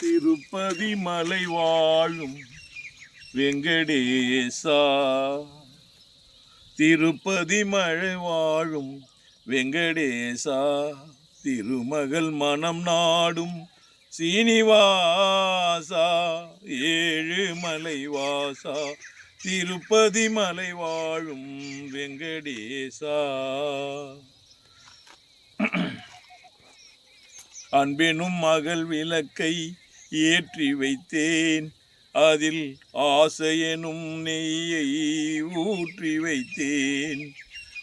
திருப்பதி மலை வாழும் வெங்கடேசா. திருப்பதி மழை வாழும் வெங்கடேசா. திருமகள் மனம் நாடும் சீனிவாசா. ஏழு மலை வாசா. திருப்பதி மலை வாழும் வெங்கடேசா. அன்பெனும் மகள் விளக்கை ஏற்றி வைத்தேன். அதில் ஆசையெனும் நெய்யை ஊற்றி வைத்தேன்.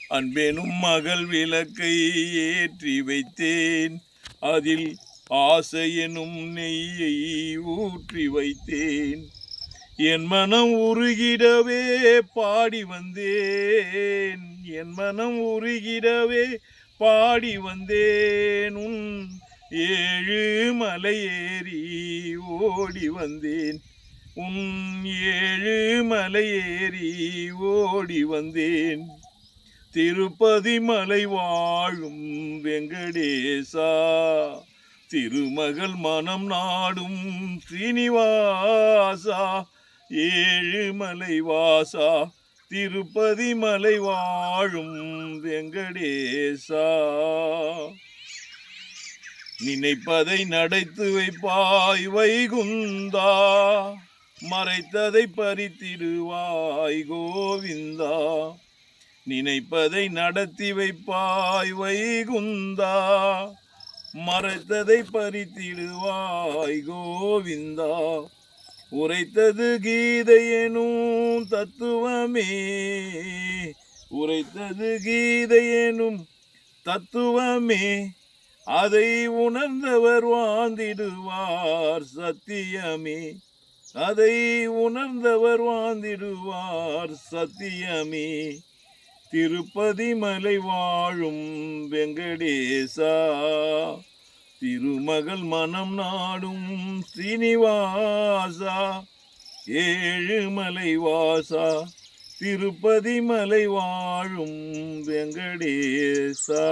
அன்பெனும் மகள் விளக்கை ஏற்றி வைத்தேன். அதில் ஆசையெனும் நெய்யை ஊற்றி வைத்தேன். என் மனம் உருகிடவே பாடி வந்தேன். என் மனம் உருகிடவே பாடி வந்தேன். உன் ஏழு மலையேறி ஓடி வந்தேன். உன் ஏழு மலையேறி ஓடி வந்தேன். திருப்பதி மலை வாழும் வெங்கடேசா திருமகள் மனம் நாடும் ஸ்ரீனிவாசா ஏழு மலை வாசா திருப்பதி மலை வாழும் வெங்கடேசா. நினைப்பதை நடைத்து வைப்பாய் வைகுந்தா. மறைத்ததை பறித்திடுவாய் கோவிந்தா. நினைப்பதை நடத்தி வைப்பாய் வைகுந்தா. மறைத்ததை பறித்திடுவாய் கோவிந்தா. உரைத்தது கீதையெனும் தத்துவமே. உரைத்தது கீதையெனும் தத்துவமே. அதை உணர்ந்தவர் வாழ்ந்திடுவார் சத்தியமே. அதை உணர்ந்தவர் வாழ்ந்திடுவார் சத்தியமே. திருப்பதி மலை வாழும் வெங்கடேசா திருமகள் மனம் நாடும் ஸ்ரீனிவாசா ஏழு மலை வாசா திருப்பதி மலை வாழும் வெங்கடேசா.